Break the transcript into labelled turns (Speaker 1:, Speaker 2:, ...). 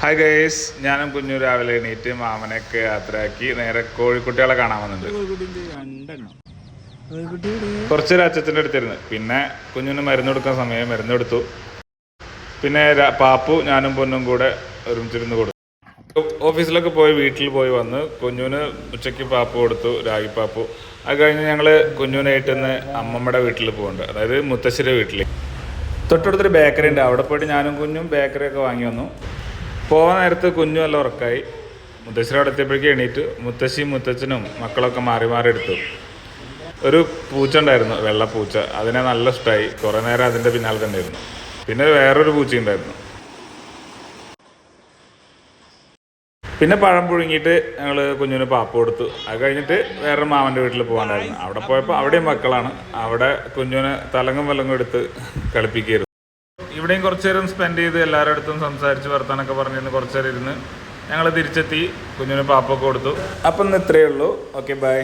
Speaker 1: Hi guys ഞാനും കുഞ്ഞു രാവിലെ എണീറ്റ് മാമനൊക്കെ യാത്രയാക്കി നേരെ കോഴിക്കുട്ടികളെ കാണാൻ വന്നിട്ടുണ്ട്.
Speaker 2: രണ്ടെണ്ണം.
Speaker 1: കുറച്ചൊരു അച്ഛന്റെ അടുത്തിരുന്ന്. പിന്നെ കുഞ്ഞിന് മരുന്ന് കൊടുക്കാൻ സമയം മരുന്ന് കൊടുത്തു. പിന്നെ പാപ്പു ഞാനും പൊന്നും കൂടെ ഒരുമിച്ചിരുന്ന് കൊടുത്തു. ഓഫീസിലൊക്കെ പോയി വീട്ടിൽ പോയി വന്ന് കുഞ്ഞുന് ഉച്ചയ്ക്ക് പാപ്പു കൊടുത്തു രാഗി പാപ്പു. അത് കഴിഞ്ഞ് ഞങ്ങൾ കുഞ്ഞുനായിട്ട് ഇന്ന് അമ്മമ്മയുടെ വീട്ടിൽ പോകുന്നുണ്ട് അതായത് മുത്തശ്ശിയുടെ വീട്ടിൽ തൊട്ടടുത്തൊരു ബേക്കറി ഉണ്ട്. അവിടെ പോയിട്ട് ഞാനും കുഞ്ഞും ബേക്കറി ഒക്കെ വാങ്ങി വന്നു. പോകാൻ നേരത്ത് കുഞ്ഞു എല്ലാം ഉറക്കായി. മുത്തശ്ശിയുടെ അവിടെ എത്തിയപ്പോഴേക്കും എണീറ്റ് മുത്തശ്ശിയും മുത്തച്ഛനും മക്കളൊക്കെ മാറി മാറി എടുത്തു. ഒരു പൂച്ച ഉണ്ടായിരുന്നു വെള്ള പൂച്ച. അതിനെ നല്ല ഇഷ്ടമായി കുറേ നേരം അതിന്റെ പിന്നാലെ തന്നെ ആയിരുന്നു പിന്നെ വേറൊരു പൂച്ച ഉണ്ടായിരുന്നു. പിന്നെ പഴം പുഴുങ്ങിയിട്ട് ഞങ്ങൾ കുഞ്ഞിന് പാപ്പ കൊടുത്തു. അത് കഴിഞ്ഞിട്ട് വേറെ മാമന്റെ വീട്ടിൽ പോകാനായിരുന്നു അവിടെ പോയപ്പോൾ അവിടെയും മക്കളാണ്. അവിടെ കുഞ്ഞിന് തലങ്ങും വലങ്ങും എടുത്ത് കളിപ്പിക്കുകയായിരുന്നു. ഇവിടെയും കുറച്ച് നേരം സ്പെൻഡ് ചെയ്ത് എല്ലാവരുടെ അടുത്തും സംസാരിച്ച് വർത്താനൊക്കെ പറഞ്ഞിരുന്ന് കുറച്ച് നേരം ഇരുന്ന് ഞങ്ങൾ തിരിച്ചെത്തി കുഞ്ഞിന് പാപ്പൊക്കെ കൊടുത്തു. അപ്പം ഇന്ന് ഇത്രയേ ഉള്ളൂ. Okay bye